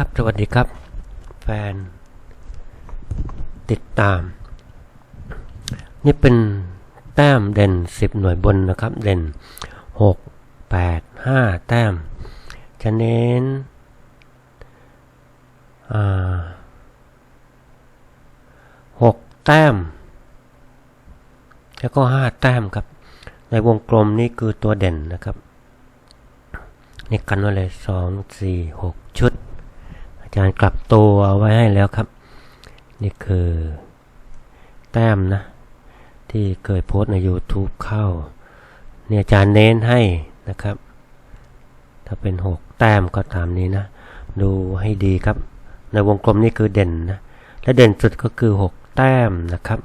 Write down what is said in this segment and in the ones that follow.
ครับ สวัสดีครับ แฟน ติดตาม นี่เป็นแต้มเด่น 10 หน่วยบนนะครับ เด่น 6 8 5 แต้ม จะเน้นอ่า6แต้ม แล้วก็5แต้มครับ ในวงกลมนี่คือตัวเด่นนะครับนี่กันไว้เลยสองสี่หกชุด จารย์กลับตัวไว้ให้แล้วครับ นี่คือแต้มนะ ที่เคยโพสใน YouTube เข้า เนี่ยอาจารย์เน้นให้นะครับ ถ้าเป็นหกแต้มก็ตามนี้นะ ดูให้ดีครับ ในวงกลมนี่คือเด่นนะ และเด่นสุดก็คือหกแต้มนะครับ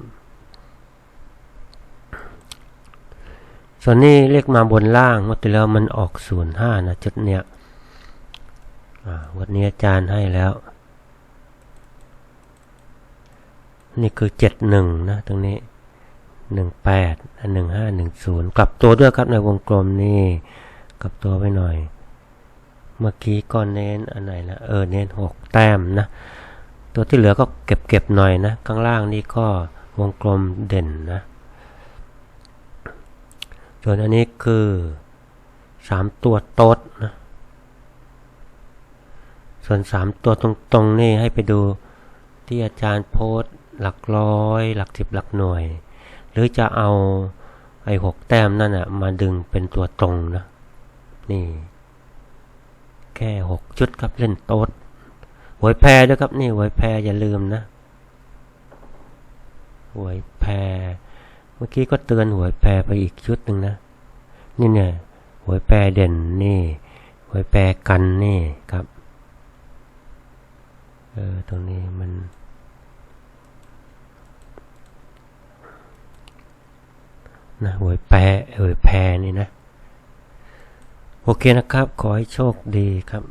ส่วนนี้เรียกมาบนล่างเมื่อที่แล้วมันออกศูนย์ห้านะจุดเนี้ย วันนี้อาจารย์ให้แล้ว นี่คือเจ็ดหนึ่งนะ ตรงนี้หนึ่งแปดหนึ่งห้าหนึ่งศูนย์กลับตัวด้วยครับในวงกลมนี่กลับตัวไปหน่อย เมื่อกี้ก็เน้นอันไหนนะเออเน้นหกแต้มนะ ตัวที่เหลือก็เก็บเก็บหน่อยนะ ข้างล่างนี่ก็วงกลมเด่นนะ ส่วนอันนี้คือสามตัวโต๊ดนะ ส่วนสามตัวตรงๆนี่ให้ไปดูที่อาจารย์โพสหลักร้อย หลักสิบหลักหน่วย หรือจะเอาไอ้หกแต้มนั่นอะมาดึงเป็นตัวตรงนะ นี่ แค่หกชุดครับเล่นโต๊ดหวยแพรด้วยครับนี่หวยแพรอย่าลืมนะหวยแพรเมื่อกี้ก็เตือนหวยแพรไปอีกชุดหนึ่งนะ นี่เนี่ยหวยแพรเด่นนี่หวยแพรกันนี่ครับ ตรงนี้มัน นะหวยแพรหวยแพรนี่นะ โอเคนะครับ ขอให้โชคดีครับ